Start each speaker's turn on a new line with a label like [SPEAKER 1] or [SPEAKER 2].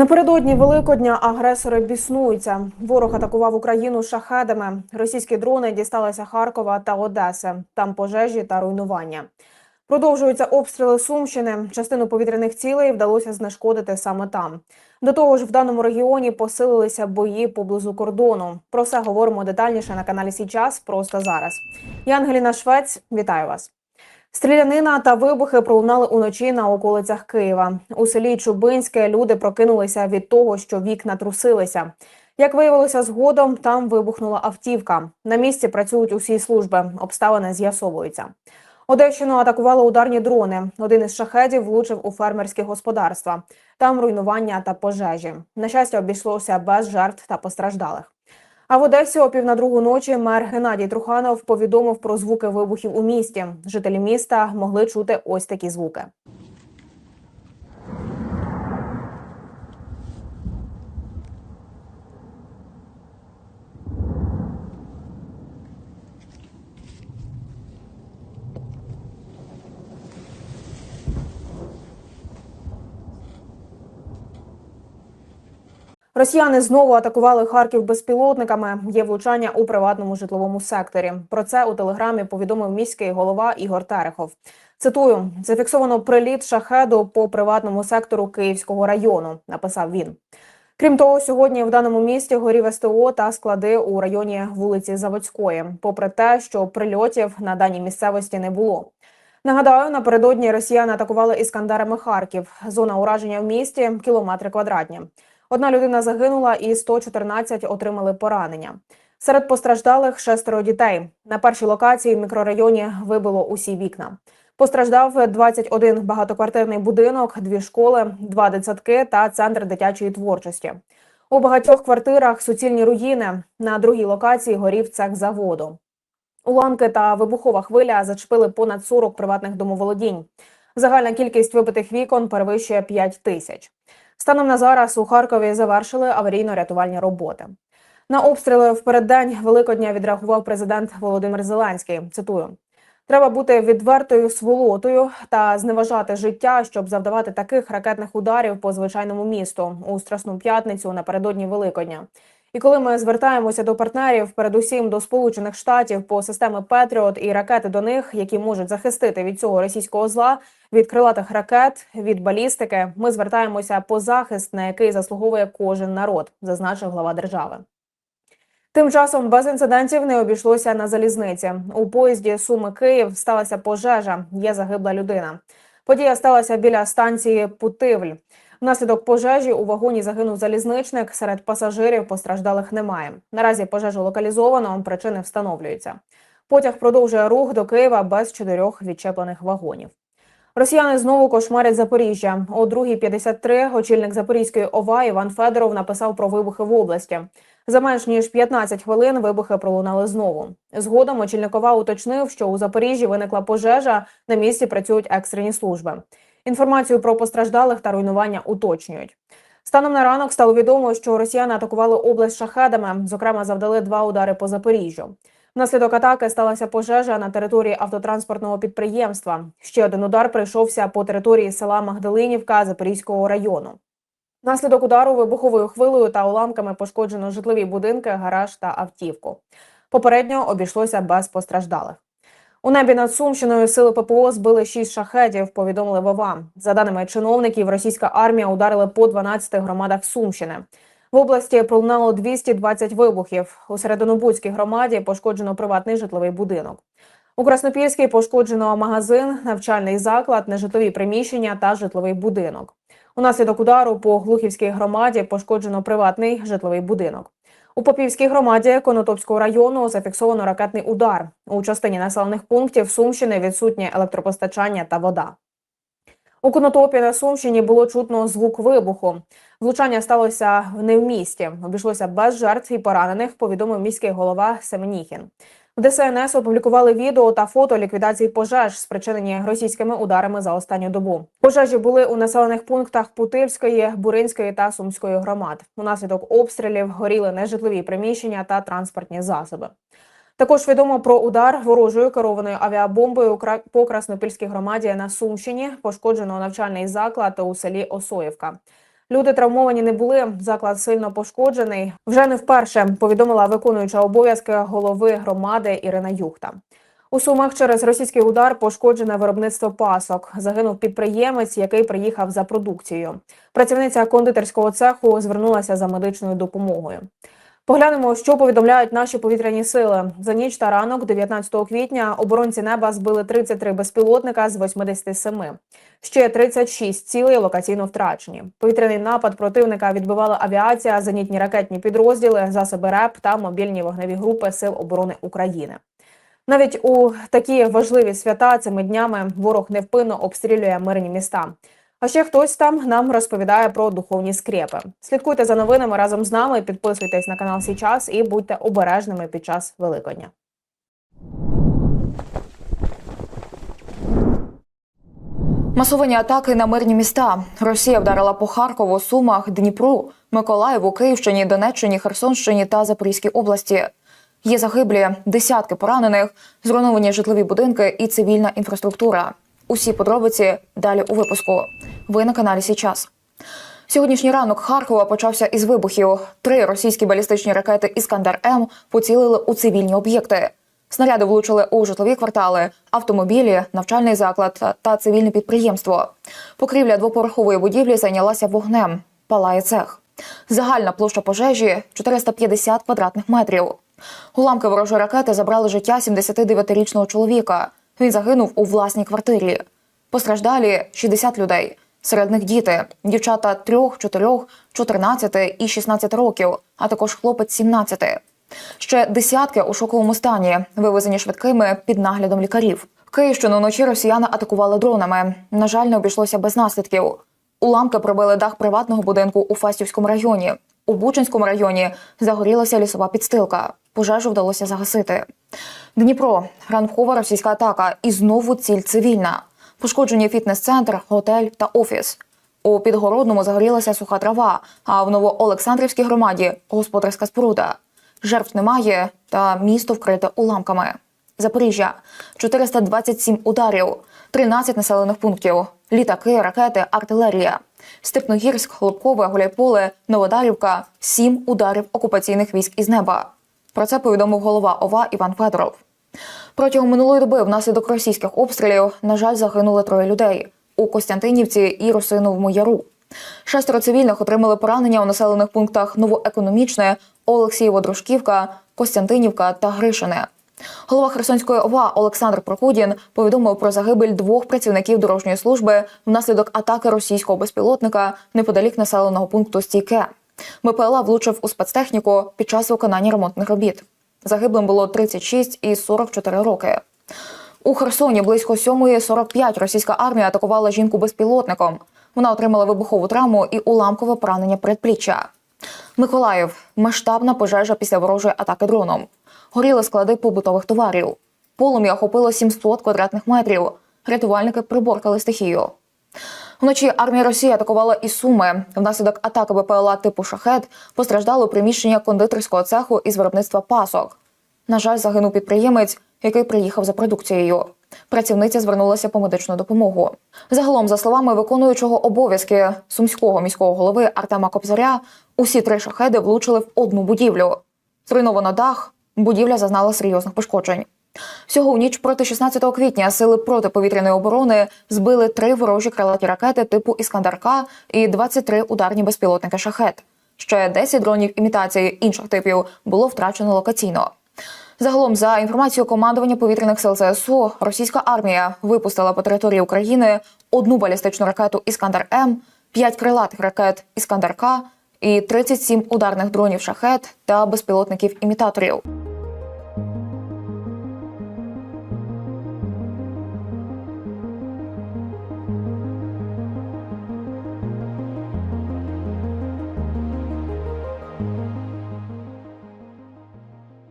[SPEAKER 1] Напередодні Великодня агресори біснуються. Ворог атакував Україну шахедами. Російські дрони дісталися Харкова та Одеси. Там пожежі та руйнування. Продовжуються обстріли Сумщини. Частину повітряних цілей вдалося знешкодити саме там. До того ж, в даному регіоні посилилися бої поблизу кордону. Про все говоримо детальніше на каналі Січас. Просто зараз. Я Ангеліна Швець. Вітаю вас. Стрілянина та вибухи пролунали уночі на околицях Києва. У селі Чубинське люди прокинулися від того, що вікна трусилися. Як виявилося згодом, там вибухнула автівка. На місці працюють усі служби. Обставини з'ясовуються. Одещину атакували ударні дрони. Один із шахедів влучив у фермерські господарства. Там руйнування та пожежі. На щастя, обійшлося без жертв та постраждалих. А в Одесі о пів на другу ночі мер Геннадій Труханов повідомив про звуки вибухів у місті. Жителі міста могли чути ось такі звуки. Росіяни знову атакували Харків безпілотниками. Є влучання у приватному житловому секторі. Про це у телеграмі повідомив міський голова Ігор Терехов. Цитую: зафіксовано приліт шахеду по приватному сектору Київського району. Написав він. Крім того, сьогодні в даному місті горів СТО та склади у районі вулиці Заводської, попри те, що прильотів на даній місцевості не було. Нагадаю, напередодні росіяни атакували іскандерами Харків. Зона ураження в місті кілометри квадратні. Одна людина загинула і 114 отримали поранення. Серед постраждалих шестеро дітей. На першій локації в мікрорайоні вибило усі вікна. Постраждав 21 багатоквартирний будинок, дві школи, два дитсадки та центр дитячої творчості. У багатьох квартирах суцільні руїни. На другій локації горів цех заводу. Уламки та вибухова хвиля зачепили понад 40 приватних домоволодінь. Загальна кількість вибитих вікон перевищує 5 тисяч. Станом на зараз у Харкові завершили аварійно-рятувальні роботи. На обстріли в переддень Великодня відреагував президент Володимир Зеленський. Цитую: треба бути відвертою сволотою та зневажати життя, щоб завдавати таких ракетних ударів по звичайному місту у Страсну п'ятницю напередодні Великодня. І коли ми звертаємося до партнерів, передусім до Сполучених Штатів по системи Петріот і ракети до них, які можуть захистити від цього російського зла, від крилатих ракет, від балістики, ми звертаємося по захист, на який заслуговує кожен народ, зазначив глава держави. Тим часом без інцидентів не обійшлося на залізниці. У поїзді Суми Київ сталася пожежа. Є загибла людина. Подія сталася біля станції Путивль. Внаслідок пожежі у вагоні загинув залізничник. Серед пасажирів постраждалих немає. Наразі пожежу локалізовано, причини встановлюються. Потяг продовжує рух до Києва без чотирьох відчеплених вагонів. Росіяни знову кошмарять Запоріжжя. О 2.53 очільник Запорізької ОВА Іван Федоров написав про вибухи в області. За менш ніж 15 хвилин вибухи пролунали знову. Згодом очільник ОВА уточнив, що у Запоріжжі виникла пожежа. На місці працюють екстрені служби. Інформацію про постраждалих та руйнування уточнюють. Станом на ранок стало відомо, що росіяни атакували область шахедами. Зокрема, завдали два удари по Запоріжжю. Внаслідок атаки сталася пожежа на території автотранспортного підприємства. Ще один удар прийшовся по території села Магдалинівка Запорізького району. Внаслідок удару вибуховою хвилею та уламками пошкоджено житлові будинки, гараж та автівку. Попередньо обійшлося без постраждалих. У небі над Сумщиною сили ППО збили шість шахедів. Повідомили Вова. За даними чиновників, російська армія ударила по 12 громадах Сумщини. В області пролунало 220 вибухів. У Серединобудській громаді пошкоджено приватний житловий будинок. У Краснопільській пошкоджено магазин, навчальний заклад, нежитлові приміщення та житловий будинок. Унаслідок удару по Глухівській громаді пошкоджено приватний житловий будинок. У Попівській громаді Конотопського району зафіксовано ракетний удар. У частині населених пунктів Сумщини відсутнє електропостачання та вода. У Конотопі на Сумщині було чутно звук вибуху. Влучання сталося не в місті. Обійшлося без жертв і поранених, повідомив міський голова Семеніхін. В ДСНС опублікували відео та фото ліквідації пожеж, спричинені російськими ударами за останню добу. Пожежі були у населених пунктах Путильської, Буринської та Сумської громад. Унаслідок обстрілів горіли нежитлові приміщення та транспортні засоби. Також відомо про удар ворожою керованою авіабомбою по Краснопільській громаді на Сумщині. Пошкоджено навчальний заклад у селі Осоївка. Люди травмовані не були. Заклад сильно пошкоджений. Вже не вперше повідомила виконуюча обов'язки голови громади Ірина Юхта. У Сумах через російський удар пошкоджене виробництво пасок. Загинув підприємець, який приїхав за продукцією. Працівниця кондитерського цеху звернулася за медичною допомогою. Поглянемо, що повідомляють наші повітряні сили. За ніч та ранок, 19 квітня, оборонці неба збили 33 безпілотника з 87. Ще 36 цілей локаційно втрачені. Повітряний напад противника відбивала авіація, зенітні ракетні підрозділи, засоби РЕП та мобільні вогневі групи Сил оборони України. Навіть у такі важливі свята цими днями ворог невпинно обстрілює мирні міста. А ще хтось там нам розповідає про духовні скрепи. Слідкуйте за новинами разом з нами, підписуйтесь на канал Січас і будьте обережними під час Великодня.
[SPEAKER 2] Масовані атаки на мирні міста. Росія вдарила по Харкову, Сумах, Дніпру, Миколаєву, Київщині, Донеччині, Херсонщині та Запорізькій області. Є загиблі, десятки поранених, зруйновані житлові будинки і цивільна інфраструктура. Усі подробиці далі у випуску. Ви на каналі Січас. Сьогоднішній ранок Харкова почався із вибухів. Три російські балістичні ракети Іскандер М поцілили у цивільні об'єкти. Снаряди влучили у житлові квартали, автомобілі, навчальний заклад та цивільне підприємство. Покрівля двоповерхової будівлі зайнялася вогнем. Палає цех. Загальна площа пожежі 450 квадратних метрів. Уламки ворожої ракети забрали життя 79-річного чоловіка. Він загинув у власній квартирі. Постраждалі 60 людей. Серед них діти, дівчата 3, 4, 14 і 16 років, а також хлопець 17. Ще десятки у шоковому стані, вивезені швидкими під наглядом лікарів. Київщину вночі росіяни атакували дронами. На жаль, не обійшлося без наслідків. Уламки пробили дах приватного будинку у Фастівському районі. У Бучинському районі загорілася лісова підстилка. Пожежу вдалося загасити. Дніпро, ранкова російська атака, і знову ціль цивільна. Пошкоджені фітнес-центр, готель та офіс. У Підгородному загорілася суха трава, а в Новоолександрівській громаді господарська споруда. Жертв немає, та місто вкрите уламками. Запоріжжя 427 ударів, 13 населених пунктів, літаки, ракети, артилерія. Степногірськ, Хлопкове, Гуляйполе, Новодарівка 7 ударів окупаційних військ із неба. Про це повідомив голова ОВА Іван Федоров. Протягом минулої доби внаслідок російських обстрілів, на жаль, загинули троє людей у Костянтинівці і Росиновому Яру. Шестеро цивільних отримали поранення у населених пунктах Новоекономічне, Олексієво Дружківка, Костянтинівка та Гришине. Голова Херсонської ОВА Олександр Прокудін повідомив про загибель двох працівників дорожньої служби внаслідок атаки російського безпілотника неподалік населеного пункту Стійке. БПЛА влучив у спецтехніку під час виконання ремонтних робіт. Загиблим було 36 і 44 роки. У Херсоні близько 7.45 російська армія атакувала жінку безпілотником. Вона отримала вибухову травму і уламкове поранення передпліччя. Миколаїв масштабна пожежа після ворожої атаки дроном. Горіли склади побутових товарів. Полум'я охопило 700 квадратних метрів. Рятувальники приборкали стихію. Вночі армія Росії атакувала і Суми. Внаслідок атаки БПЛА типу шахет постраждало приміщення кондитерського цеху із виробництва пасок. На жаль, загинув підприємець, який приїхав за продукцією. Працівниця звернулася по медичну допомогу. Загалом, за словами виконуючого обов'язки сумського міського голови Артема Кобзаря, усі три шахеди влучили в одну будівлю. Зруйновано дах, будівля зазнала серйозних пошкоджень. Всього у ніч проти 16 квітня сили протиповітряної оборони збили три ворожі крилаті ракети типу Іскандер-К і 23 ударні безпілотники шахет. Ще 10 дронів імітації інших типів було втрачено локаційно. Загалом, за інформацією командування повітряних сил ЗСУ, російська армія випустила по території України одну балістичну ракету Іскандер М, п'ять крилатих ракет Іскандер К і 37 ударних дронів шахет та безпілотників імітаторів.